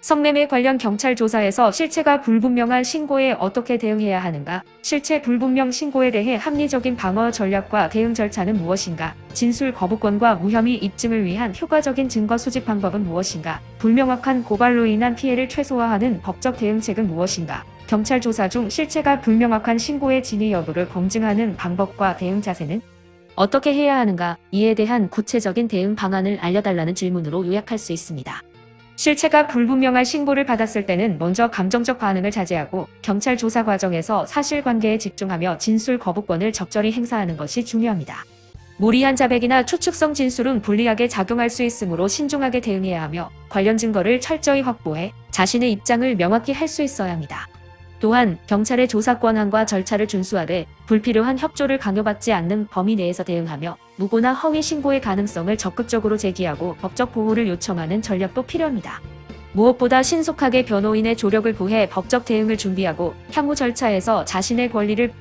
성매매 관련 경찰 조사에서 실체가 불분명한 신고에 어떻게 대응해야 하는가? 실체 불분명 신고에 대해 합리적인 방어 전략과 대응 절차는 무엇인가? 진술 거부권과 무혐의 입증을 위한 효과적인 증거 수집 방법은 무엇인가? 불명확한 고발로 인한 피해를 최소화하는 법적 대응책은 무엇인가? 경찰 조사 중 실체가 불명확한 신고의 진위 여부를 검증하는 방법과 대응 자세는 어떻게 해야 하는가? 이에 대한 구체적인 대응 방안을 알려달라는 질문으로 요약할 수 있습니다. 실체가 불분명한 신고를 받았을 때는 먼저 감정적 반응을 자제하고 경찰 조사 과정에서 사실관계에 집중하며 진술 거부권을 적절히 행사하는 것이 중요합니다. 무리한 자백이나 추측성 진술은 불리하게 작용할 수 있으므로 신중하게 대응해야 하며 관련 증거를 철저히 확보해 자신의 입장을 명확히 할 수 있어야 합니다. 또한 경찰의 조사 권한과 절차를 준수하되 불필요한 협조를 강요받지 않는 범위 내에서 대응하며 무고나 허위 신고의 가능성을 적극적으로 제기하고 법적 보호를 요청하는 전략도 필요합니다. 무엇보다 신속하게 변호인의 조력을 구해 법적 대응을 준비하고 향후 절차에서 자신의 권리를